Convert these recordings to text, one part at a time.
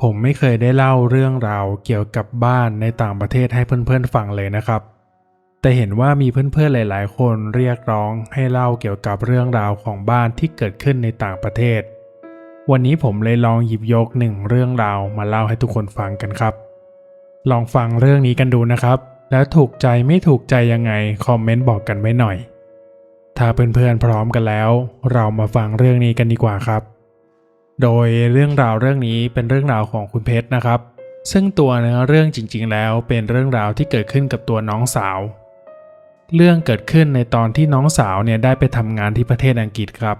ผมไม่เคยได้เล่าเรื่องราวเกี่ยวกับบ้านในต่างประเทศให้เพื่อนๆฟังเลยนะครับ แต่เห็นว่ามีเพื่อนๆหลาย ๆ คนเรียกร้องให้เล่าเกี่ยวกับเรื่องราวของบ้านที่เกิดขึ้นในต่างประเทศ วันนี้ผมเลยลองหยิบยกหนึ่งเรื่องราวมาเล่าให้ทุกคนฟังกันครับ ลองฟังเรื่องนี้กันดูนะครับ แล้วถูกใจไม่ถูกใจยังไงคอมเมนต์บอกกันไว้หน่อย ถ้าเพื่อนๆพร้อมกันแล้ว เรามาฟังเรื่องนี้กันดีกว่าครับ โดยเรื่องราวเรื่องนี้เป็นเรื่องราวของคุณเพชรนะครับ ซึ่งตัวเนื้อเรื่องจริง ๆ แล้วเป็นเรื่องราวที่เกิดขึ้นกับตัวน้องสาว เรื่องเกิดขึ้นในตอนที่น้องสาวเนี่ยได้ไปทำงานที่ประเทศอังกฤษครับ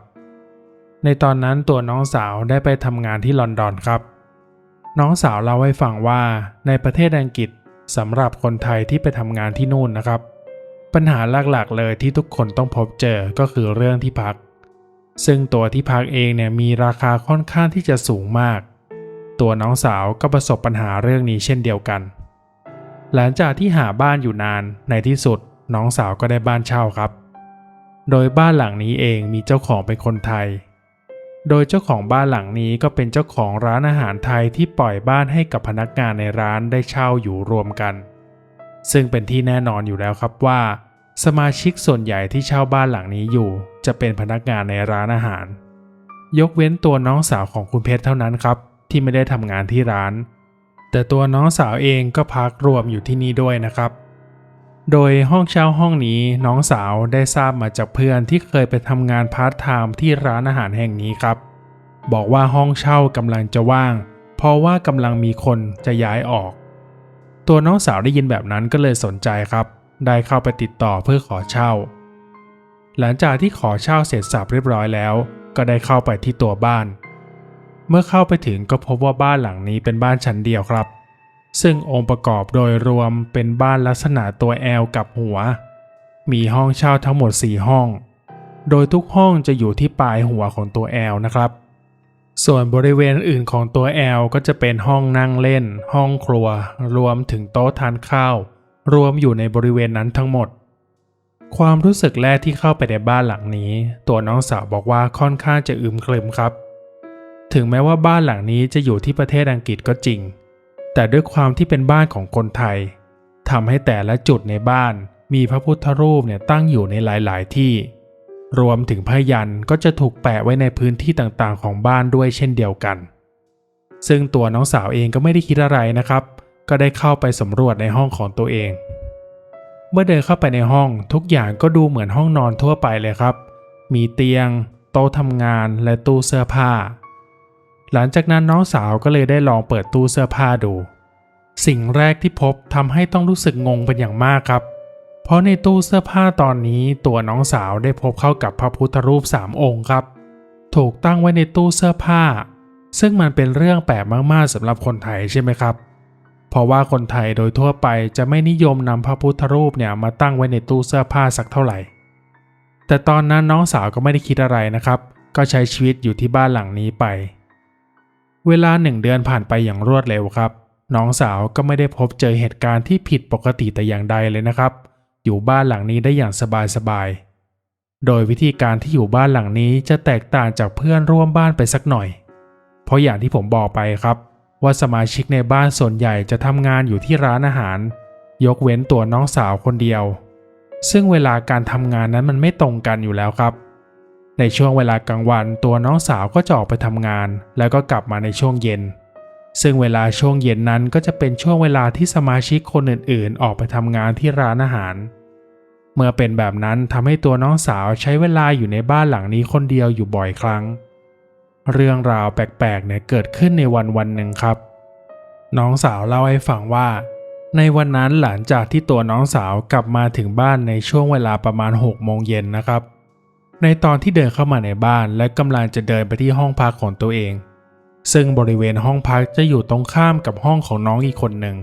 ในตอนนั้นตัวน้องสาวได้ไปทำงานที่ลอนดอนครับ น้องสาวเล่าให้ฟังว่าในประเทศอังกฤษสำหรับคนไทยที่ไปทำงานที่นู่นนะครับ ปัญหาหลักๆเลยที่ทุกคนต้องพบเจอก็คือเรื่องที่พัก ซึ่งตัวที่พักเองเนี่ยมีราคาค่อนข้างที่จะสูงมาก ตัวน้องสาวก็ประสบปัญหาเรื่องนี้เช่นเดียวกัน หลังจากที่หาบ้านอยู่นานในที่สุดน้องสาวก็ได้บ้านเช่าครับ โดยบ้านหลังนี้เองมีเจ้าของเป็นคนไทย โดยเจ้าของบ้านหลังนี้ก็เป็นเจ้าของร้านอาหารไทยที่ปล่อยบ้านให้กับพนักงานในร้านได้เช่าอยู่รวมกัน ซึ่งเป็นที่แน่นอนอยู่แล้วครับว่า สมาชิกส่วนใหญ่ที่เช่าบ้านหลังนี้อยู่ จะเป็นพนักงานในร้านอาหาร ยกเว้นตัวน้องสาวของคุณเพชรเท่านั้นครับ ที่ไม่ได้ทำงานที่ร้าน แต่ตัวน้องสาวเองก็พักรวมอยู่ที่นี่ด้วยนะครับ โดยห้องเช่าห้องนี้น้องสาวได้ทราบมาจากเพื่อนที่เคยไปทำงานพาร์ทไทม์ที่ร้านอาหารแห่งนี้ครับ บอกว่าห้องเช่ากำลังจะว่าง เพราะว่ากำลังมีคนจะย้ายออก ตัวน้องสาวได้ยินแบบนั้นก็เลยสนใจครับ ได้เข้าไปติดต่อเพื่อขอเช่า หลังจากที่ขอเช่าเสร็จสับเรียบร้อยแล้ว ก็ได้เข้าไปที่ตัวบ้าน เมื่อเข้าไปถึงก็พบว่าบ้านหลังนี้เป็นบ้านชั้นเดียวครับ ซึ่งองค์ประกอบโดยรวมเป็นบ้านลักษณะตัวแอลกับหัว มีห้องเช่าทั้งหมด 4 ห้อง โดยทุกห้องจะอยู่ที่ปลายหัวของตัวแอลนะครับส่วนบริเวณอื่นของตัวแอลก็จะเป็นห้องนั่งเล่น ห้องครัว รวมถึงโต๊ะทานข้าว รวมอยู่ในบริเวณนั้นทั้งหมด ความรู้สึกแรกที่เข้าไปในบ้านหลังนี้ ตัวน้องสาวบอกว่าค่อนข้างจะอึมครึมครับ ถึงแม้ว่าบ้านหลังนี้จะอยู่ที่ประเทศอังกฤษก็จริง แต่ด้วยความที่เป็นบ้านของคนไทยทำให้แต่ละจุดในบ้านมีพระพุทธรูปเนี่ยตั้งอยู่ในหลาย ๆ ที่ รวมถึงพยันก็จะถูกแปะไว้ในพื้นที่ต่างๆ ของบ้านด้วยเช่นเดียวกัน ซึ่งตัวน้องสาวเองก็ไม่ได้คิดอะไรนะครับ ก็ได้เข้าไปสำรวจในห้องของตัวเอง เมื่อเดินเข้าไปในห้องทุกอย่างก็ดูเหมือนห้องนอนทั่วไปเลยครับ มีเตียง โต๊ะทำงานและตู้เสื้อผ้า หลังจากนั้นน้องสาวก็เลยได้ลองเปิดตู้เสื้อผ้าดู สิ่งแรกที่พบทำให้ต้องรู้สึกงงเป็นอย่างมากครับ เพราะในตู้เสื้อผ้าตอนนี้ตัวน้องสาวได้พบเข้ากับพระพุทธรูปสามองค์ครับ ถูกตั้งไว้ในตู้เสื้อผ้าซึ่งมันเป็นเรื่องแปลกมาก ๆสำหรับคนไทยใช่ไหมครับ เพราะว่าคนไทยโดยทั่วไปจะไม่นิยมนำพระพุทธรูปเนี่ยมาตั้งไว้ในตู้เสื้อผ้าสักเท่าไหร่ แต่ตอนนั้นน้องสาวก็ไม่ได้คิดอะไรนะครับ ก็ใช้ชีวิตอยู่ที่บ้านหลังนี้ไป เวลาหนึ่งเดือนผ่านไปอย่างรวดเร็วครับ น้องสาวก็ไม่ได้พบเจอเหตุการณ์ที่ผิดปกติแต่อย่างใดเลยนะครับ อยู่บ้านหลังนี้ได้อย่างสบายๆ โดยวิธีการที่อยู่บ้านหลังนี้จะแตกต่างจากเพื่อนร่วมบ้านไปสักหน่อย เพราะอย่างที่ผมบอกไปครับ ว่าสมาชิกในบ้านส่วนใหญ่จะทำงานอยู่ที่ร้านอาหาร ยกเว้นตัวน้องสาวคนเดียว ซึ่งเวลาการทำงานนั้นมันไม่ตรงกันอยู่แล้วครับ ในช่วงเวลากลางวันตัวน้องสาวก็จะออกไปทำงาน แล้วก็กลับมาในช่วงเย็น ซึ่งเวลาช่วงเย็นนั้นก็จะเป็นช่วงเวลาที่สมาชิกคนอื่นๆ ออกไปทำงานที่ร้านอาหาร เมื่อเป็นแบบนั้นทำให้ตัวน้องสาวใช้เวลาอยู่ในบ้านหลังนี้คนเดียวอยู่บ่อยครั้ง เรื่องราวแปลกๆเนี่ยเกิดขึ้นในวันวันหนึ่งครับ น้องสาวเล่าให้ฟังว่า ในวันนั้นหลังจากที่ตัวน้องสาวกลับมาถึงบ้านในช่วงเวลาประมาณ6โมงเย็นนะครับ ในตอนที่เดินเข้ามาในบ้านและกำลังจะเดินไปที่ห้องพักของตัวเอง ซึ่งบริเวณห้องพักจะอยู่ตรงข้ามกับห้องของน้องอีกคนหนึ่ง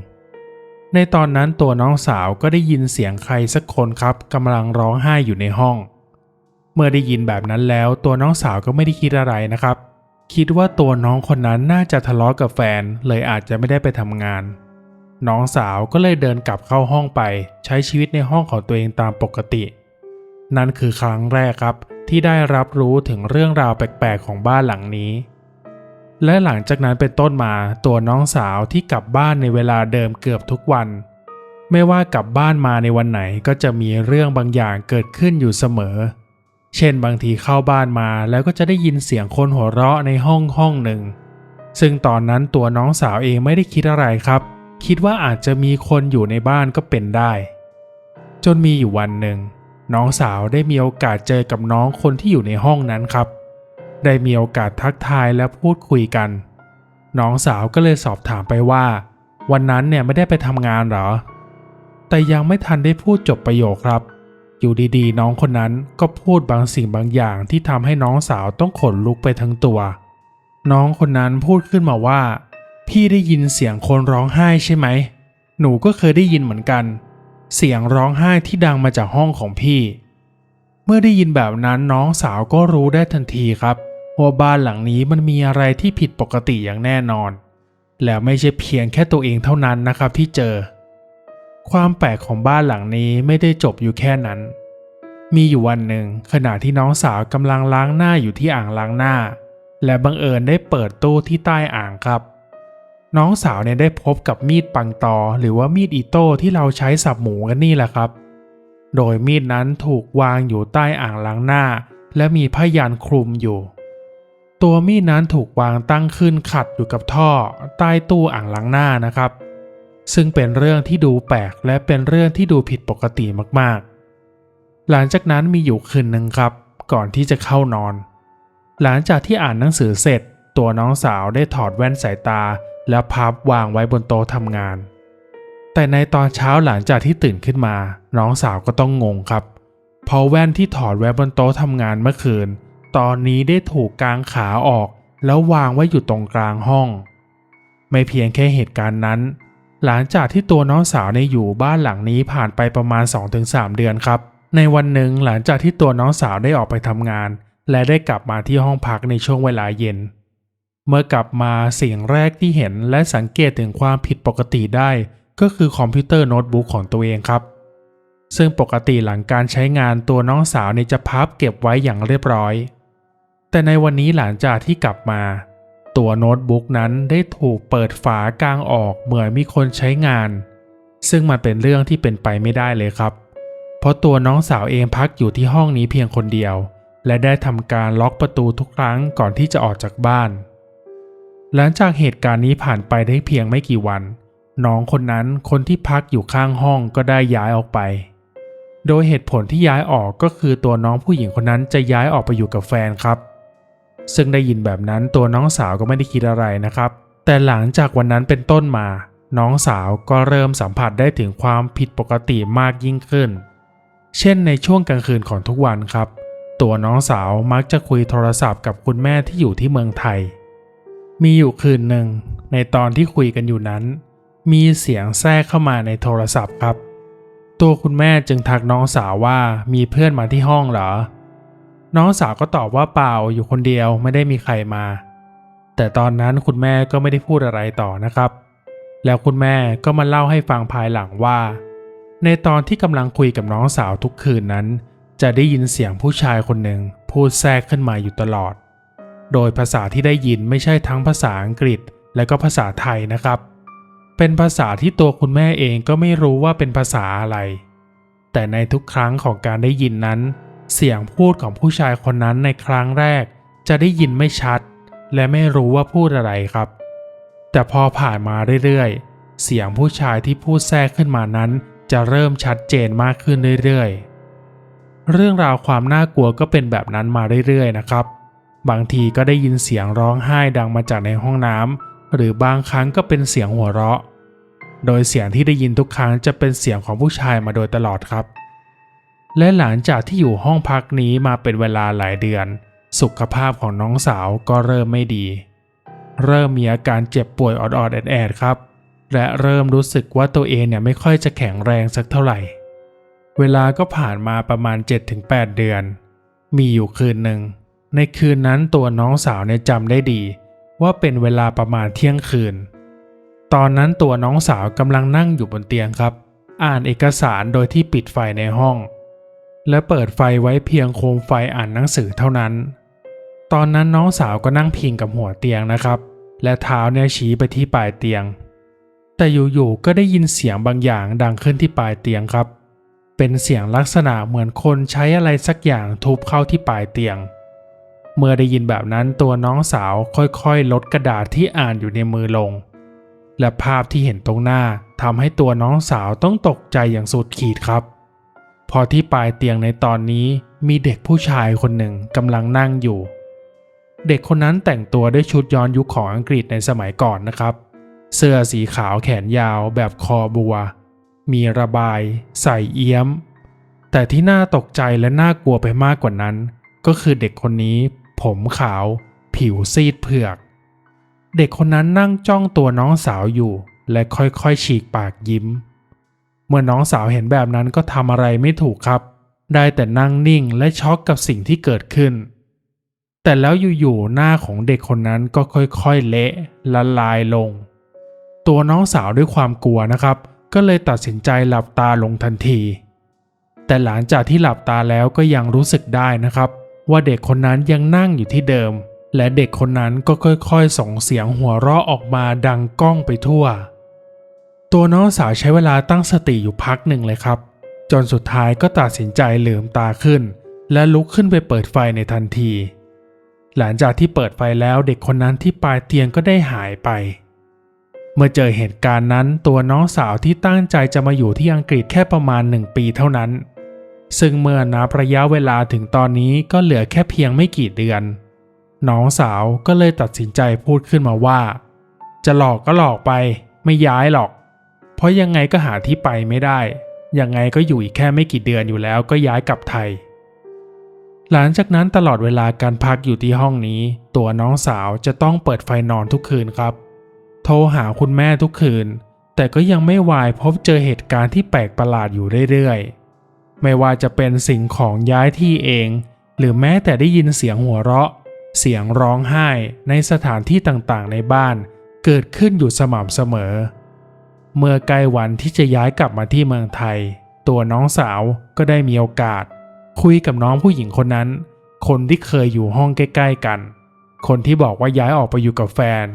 ในตอนนั้นตัวน้องสาวก็ได้ยินเสียงใครสักคนครับกำลังร้องไห้อยู่ในห้อง เมื่อได้ยินแบบนั้นแล้วตัวน้องสาวก็ไม่ได้คิดอะไรนะครับ คิดว่าตัวน้องคนนั้นน่าจะทะเลาะกับแฟนเลยอาจจะไม่ได้ไปทำงาน น้องสาวก็เลยเดินกลับเข้าห้องไป ใช้ชีวิตในห้องของตัวเองตามปกติ นั่นคือครั้งแรกครับที่ได้รับรู้ถึงเรื่องราวแปลกๆของบ้านหลังนี้ และหลังจากนั้นเป็นต้นมาตัวน้องสาวที่กลับบ้านในเวลาเดิมเกือบทุกวัน ไม่ว่ากลับบ้านมาในวันไหนก็จะมีเรื่องบางอย่างเกิดขึ้นอยู่เสมอ เช่นบางทีเข้าบ้านมาแล้วก็จะได้ยินเสียงคนหัวเราะในห้องห้องหนึ่ง ซึ่งตอนนั้นตัวน้องสาวเองไม่ได้คิดอะไรครับ คิดว่าอาจจะมีคนอยู่ในบ้านก็เป็นได้ จนมีอยู่วันหนึ่ง น้องสาวได้มีโอกาสเจอกับน้องคนที่อยู่ในห้องนั้นครับ ได้มีโอกาสทักทายและพูดคุยกัน น้องสาวก็เลยสอบถามไปว่า วันนั้นเนี่ยไม่ได้ไปทำงานเหรอ แต่ยังไม่ทันได้พูดจบประโยคครับ อยู่ดีๆ น้องคนนั้นก็พูดบางสิ่งบางอย่างที่ทำให้น้องสาวต้องขนลุกไปทั้งตัว น้องคนนั้นพูดขึ้นมาว่า พี่ได้ยินเสียงคนร้องไห้ใช่ไหม หนูก็เคยได้ยินเหมือนกัน เสียงร้องไห้ที่ดังมาจากห้องของพี่ เมื่อได้ยินแบบนั้นน้องสาวก็รู้ได้ทันทีครับว่าบ้านหลังนี้มันมีอะไรที่ผิดปกติอย่างแน่นอน แล้วไม่ใช่เพียงแค่ตัวเองเท่านั้นนะครับที่เจอ ความแปลกของบ้านหลังนี้ไม่ได้จบอยู่แค่นั้น มีอยู่วันหนึ่งขณะที่น้องสาวกำลังล้างหน้าอยู่ที่อ่างล้างหน้า และบังเอิญได้เปิดตู้ที่ใต้อ่างครับ น้องสาวเนี่ยได้พบกับมีดปังตอ หรือว่ามีดอิโต้ที่เราใช้สับหมูกันนี่แหละครับ โดยมีดนั้นถูกวางอยู่ใต้อ่างล้างหน้า และมีผ้ายันคลุมอยู่ ตัวมีดนั้นถูกวางตั้งขึ้นขัดอยู่กับท่อ ใต้ตู้อ่างล้างหน้านะครับ ซึ่งเป็นเรื่องที่ดูแปลกและเป็นเรื่องที่ดูผิดปกติมากๆ หลังจากนั้นมีอยู่คืนหนึ่งครับ ก่อนที่จะเข้านอน หลังจากที่อ่านหนังสือเสร็จ ตัวน้องสาวได้ถอดแว่นสายตา แล้วพับวางไว้บนโต๊ะทำงาน แต่ในตอนเช้าหลังจากที่ตื่นขึ้นมา น้องสาวก็ต้องงงครับ เพราะแว่นที่ถอดไว้บนโต๊ะทำงานเมื่อคืน ตอนนี้ได้ถูกกางขาออก แล้ววางไว้อยู่ตรงกลางห้อง ไม่เพียงแค่เหตุการณ์นั้น หลังจากที่ตัวน้องสาวในอยู่บ้านหลังนี้ผ่านไปประมาณ 2-3 เดือนครับ ในวันหนึ่งหลังจากที่ตัวน้องสาวได้ออกไปทำงาน และได้กลับมาที่ห้องพักในช่วงเวลาเย็น เมื่อกลับมาสิ่งแรกที่เห็นและสังเกตถึงความผิดปกติได้ ก็คือคอมพิวเตอร์โน้ตบุ๊กของตัวเองครับ ซึ่งปกติหลังการใช้งานตัวน้องสาวเนี่ยจะพับเก็บไว้อย่างเรียบร้อย แต่ในวันนี้หลังจากที่กลับมา ตัวโน้ตบุ๊กนั้นได้ถูกเปิดฝากลางออกเหมือนมีคนใช้งาน ซึ่งมันเป็นเรื่องที่เป็นไปไม่ได้เลยครับ เพราะตัวน้องสาวเองพักอยู่ที่ห้องนี้เพียงคนเดียว และได้ทำการล็อกประตูทุกครั้งก่อนที่จะออกจากบ้าน หลังจากเหตุการณ์นี้ผ่านไปได้เพียงไม่กี่วัน น้องคนนั้นคนที่พักอยู่ข้างห้องก็ได้ย้ายออกไป โดยเหตุผลที่ย้ายออกก็คือตัวน้องผู้หญิงคนนั้นจะย้ายออกไปอยู่กับแฟนครับ ซึ่งได้ยินแบบนั้นตัวน้องสาวก็ไม่ได้คิดอะไรนะครับ แต่หลังจากวันนั้นเป็นต้นมา น้องสาวก็เริ่มสัมผัสได้ถึงความผิดปกติมากยิ่งขึ้น เช่นในช่วงกลางคืนของทุกวันครับ ตัวน้องสาวมักจะคุยโทรศัพท์กับคุณแม่ที่อยู่ที่เมืองไทย มีอยู่คืนหนึ่ง ในตอนที่คุยกันอยู่นั้น มีเสียงแทรกเข้ามาในโทรศัพท์ครับ ตัวคุณแม่จึงทักน้องสาวว่ามีเพื่อนมาที่ห้องเหรอ น้องสาวก็ตอบว่าเปล่าอยู่คนเดียวไม่ได้มีใครมา แต่ตอนนั้นคุณแม่ก็ไม่ได้พูดอะไรต่อนะครับ แล้วคุณแม่ก็มาเล่าให้ฟังภายหลังว่า ในตอนที่กำลังคุยกับน้องสาวทุกคืนนั้น จะได้ยินเสียงผู้ชายคนหนึ่งพูดแทรกขึ้นมาอยู่ตลอด โดยภาษาที่ได้ยินไม่ใช่ทั้งภาษาอังกฤษและก็ภาษาไทยนะครับ เป็นภาษาที่ตัวคุณแม่เองก็ไม่รู้ว่าเป็นภาษาอะไร แต่ในทุกครั้งของการได้ยินนั้น เสียงพูดของผู้ชายคนนั้นในครั้งแรก จะได้ยินไม่ชัด และไม่รู้ว่าพูดอะไรครับ แต่พอผ่านมาเรื่อยๆ เสียงผู้ชายที่พูดแทรกขึ้นมานั้น จะเริ่มชัดเจนมากขึ้นเรื่อยๆ เรื่องราวความน่ากลัวก็เป็นแบบนั้นมาเรื่อยๆนะครับ บางทีก็ได้ยินเสียงร้องไห้ดังมาจากในห้องน้ำหรือบางครั้งก็เป็นเสียงหัวเราะ โดยเสียงที่ได้ยินทุกครั้งจะเป็นเสียงของผู้ชายมาโดยตลอดครับ และหลังจากที่อยู่ห้องพักนี้มาเป็นเวลาหลายเดือน สุขภาพของน้องสาวก็เริ่มไม่ดี เริ่มมีอาการเจ็บป่วยออดๆแอดๆครับ และเริ่มรู้สึกว่าตัวเองเนี่ยไม่ค่อยจะแข็งแรงสักเท่าไหร่ เวลาก็ผ่านมาประมาณ 7-8 เดือน มีอยู่คืนหนึ่ง ในคืนนั้นตัวน้องสาวเนี่ยจำได้ดี ว่าเป็นเวลาประมาณเที่ยงคืน ตอนนั้นตัวน้องสาวกำลังนั่งอยู่บนเตียงครับ อ่านเอกสารโดยที่ปิดไฟในห้อง และเปิดไฟไว้เพียงโคมไฟอ่านหนังสือเท่านั้นตตอนนั้นน้องสาวก็นั่งพิงกับหัวเตียงนะครับ และเท้าเนี่ยชี้ไปที่ปลายเตียง แต่อยู่ๆก็ได้ยินเสียงบางอย่างดังขึ้นที่ปลายเตียงครับ เป็นเสียงลักษณะเหมือนคนใช้อะไรสักอย่างทุบเข้าที่ปลายเตียง เมื่อได้ยินแบบนั้นตัวน้องสาวค่อยๆ ลดกระดาษที่อ่านอยู่ในมือลง และภาพที่เห็นตรงหน้าทำให้ตัวน้องสาวต้องตกใจอย่างสุดขีดครับ พอที่ปลายเตียงในตอนนี้มีเด็กผู้ชายคนหนึ่งกำลังนั่งอยู่ เด็กคนนั้นแต่งตัวด้วยชุดย้อนยุคของอังกฤษในสมัยก่อนนะครับ เสื้อสีขาวแขนยาวแบบคอบัว มีระบาย ใส่เอี้ยม แต่ที่น่าตกใจและน่ากลัวไปมากกว่านั้น ก็คือเด็กคนนี้ ผมขาว ผิวซีดเผือก เด็กคนนั้นนั่งจ้องตัวน้องสาวอยู่ และค่อยๆฉีกปากยิ้ม เมื่อน้องสาวเห็นแบบนั้นก็ทำอะไรไม่ถูกครับ ได้แต่นั่งนิ่งและช็อกกับสิ่งที่เกิดขึ้น แต่แล้วอยู่ๆหน้าของเด็กคนนั้นก็ค่อยๆเละละลายลง ตัวน้องสาวด้วยความกลัวนะครับ ก็เลยตัดสินใจหลับตาลงทันที แต่หลังจากที่หลับตาแล้วก็ยังรู้สึกได้นะครับ ว่าเด็กคนนั้นยังนั่งอยู่ที่เดิม และเด็กคนนั้นก็ค่อยๆส่งเสียงหัวเราะออกมาดังก้องไปทั่ว ตัวน้องสาวใช้เวลาตั้งสติอยู่พักหนึ่งเลยครับ จนสุดท้ายก็ตัดสินใจเหลือมตาขึ้น และลุกขึ้นไปเปิดไฟในทันที หลังจากที่เปิดไฟแล้วเด็กคนนั้นที่ปลายเตียงก็ได้หายไป เมื่อเจอเหตุการณ์นั้นตัวน้องสาวที่ตั้งใจจะมาอยู่ที่อังกฤษแค่ประมาณหนึ่งปีเท่านั้น ซึ่งเมื่อนับระยะเวลาถึงตอนนี้ก็เหลือแค่เพียงไม่กี่เดือน น้องสาวก็เลยตัดสินใจพูดขึ้นมาว่า จะหลอกก็หลอกไป ไม่ย้ายหรอก เพราะยังไงก็หาที่ไปไม่ได้ ยังไงก็อยู่อีกแค่ไม่กี่เดือนอยู่แล้วก็ย้ายกลับไทย หลังจากนั้นตลอดเวลาการพักอยู่ที่ห้องนี้ ตัวน้องสาวจะต้องเปิดไฟนอนทุกคืนครับ โทรหาคุณแม่ทุกคืน แต่ก็ยังไม่วายพบเจอเหตุการณ์ที่แปลกประหลาดอยู่เรื่อยๆ ไม่ว่าจะเป็นสิ่งของย้ายที่เอง หรือแม้แต่ได้ยินเสียงหัวเราะ เสียงร้องไห้ในสถานที่ต่างๆ ในบ้าน เกิดขึ้นอยู่สม่ำเสมอ เมื่อใกล้วันที่จะย้ายกลับมาที่เมืองไทย ตัวน้องสาวก็ได้มีโอกาส คุยกับน้องผู้หญิงคนนั้น คนที่เคยอยู่ห้องใกล้ ๆ กัน คนที่บอกว่าย้ายออกไปอยู่กับแฟน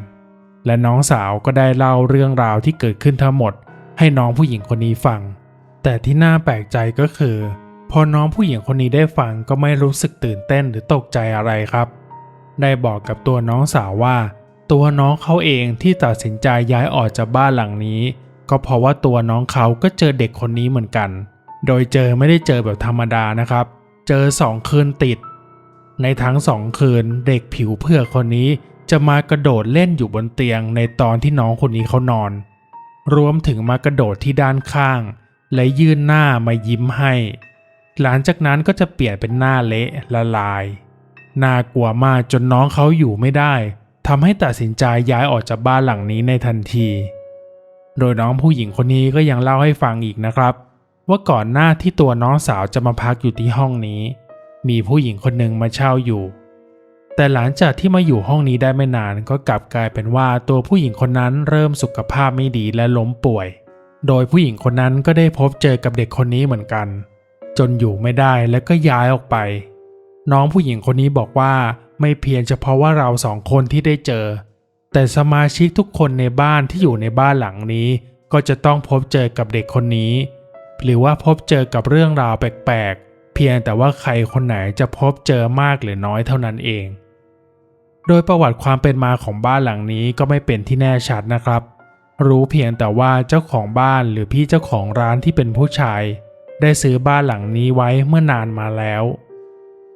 และน้องสาวก็ได้เล่าเรื่องราวที่เกิดขึ้นทั้งหมด ให้น้องผู้หญิงคนนี้ฟัง แต่ที่น่าแปลกใจก็คือ พอน้องผู้หญิงคนนี้ได้ฟังก็ไม่รู้สึกตื่นเต้นหรือตกใจอะไรครับ ได้บอกกับตัวน้องสาวว่า ตัวน้องเขาเองที่ตัดสินใจย้ายออกจากบ้านหลังนี้ ก็เพราะว่าตัวน้องเขาก็เจอเด็กคนนี้เหมือนกัน โดยเจอไม่ได้เจอแบบธรรมดานะครับ เจอสองคืนติด ในทั้งสองคืนเด็กผิวเผือกคนนี้จะมากระโดดเล่นอยู่บนเตียงในตอนที่น้องคนนี้เขานอน รวมถึงมากระโดดที่ด้านข้าง และยื่นหน้ามายิ้มให้ หลังจากนั้นก็จะเปลี่ยนเป็นหน้าเละละลาย น่ากลัวมากจนน้องเขาอยู่ไม่ได้ทำให้ตัดสินใจย้ายออกจากบ้านหลังนี้ในทันที โดยน้องผู้หญิงคนนี้ก็ยังเล่าให้ฟังอีกนะครับ ว่าก่อนหน้าที่ตัวน้องสาวจะมาพักอยู่ที่ห้องนี้ มีผู้หญิงคนหนึ่งมาเช่าอยู่ แต่หลังจากที่มาอยู่ห้องนี้ได้ไม่นานก็กลับกลายเป็นว่าตัวผู้หญิงคนนั้นเริ่มสุขภาพไม่ดีและล้มป่วย โดยผู้หญิงคนนั้นก็ได้พบเจอกับเด็กคนนี้เหมือนกัน จนอยู่ไม่ได้และก็ย้ายออกไป น้องผู้หญิงคนนี้บอกว่าไม่เพียงเฉพาะว่าเราสองคนที่ได้เจอ แต่สมาชิกทุกคนในบ้านที่อยู่ในบ้านหลังนี้ ก็จะต้องพบเจอกับเด็กคนนี้ หรือว่าพบเจอกับเรื่องราวแปลกๆ เพียงแต่ว่าใครคนไหนจะพบเจอมากหรือน้อยเท่านั้นเอง โดยประวัติความเป็นมาของบ้านหลังนี้ก็ไม่เป็นที่แน่ชัดนะครับ รู้เพียงแต่ว่าเจ้าของบ้านหรือพี่เจ้าของร้านที่เป็นผู้ชาย ได้ซื้อบ้านหลังนี้ไว้เมื่อนานมาแล้ว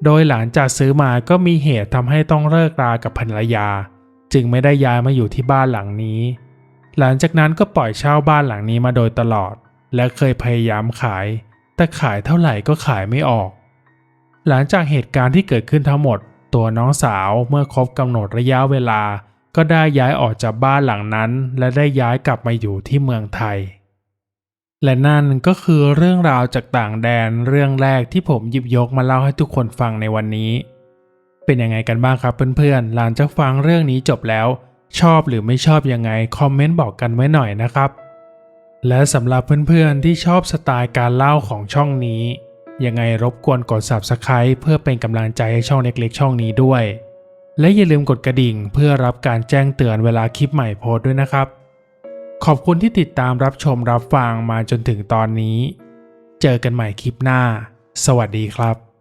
โดยหลังจากซื้อมาก็มีเหตุทำให้ต้องเลิกรากับภรรยา จึงไม่ได้ย้ายมาอยู่ที่บ้านหลังนี้ หลังจากนั้นก็ปล่อยเช่าบ้านหลังนี้มาโดยตลอด และเคยพยายามขาย แต่ขายเท่าไหร่ก็ขายไม่ออก หลังจากเหตุการณ์ที่เกิดขึ้นทั้งหมด ตัวน้องสาวเมื่อครบกำหนดระยะเวลา ก็ได้ย้ายออกจากบ้านหลังนั้น และได้ย้ายกลับมาอยู่ที่เมืองไทย และนั่นก็คือเรื่องราวจากต่างแดนเรื่องแรกที่ผมหยิบยกมาเล่าให้ทุกคนฟังในวันนี้ เป็นยังไงกันบ้างครับเพื่อนๆ หลังจากฟังเรื่องนี้จบแล้ว ชอบหรือไม่ชอบยังไงคอมเมนต์บอกกันไว้หน่อยนะครับ และสำหรับเพื่อนๆ ที่ชอบสไตล์การเล่าของช่องนี้ ยังไงรบกวนกด Subscribe เพื่อเป็นกำลังใจให้ช่องเล็กๆ ช่องนี้ด้วย และอย่าลืมกดกระดิ่งเพื่อรับการแจ้งเตือนเวลาคลิปใหม่โพสด้วยนะครับ ขอบคุณที่ติดตามรับชมรับฟังมาจนถึงตอนนี้ เจอกันใหม่คลิปหน้า สวัสดีครับ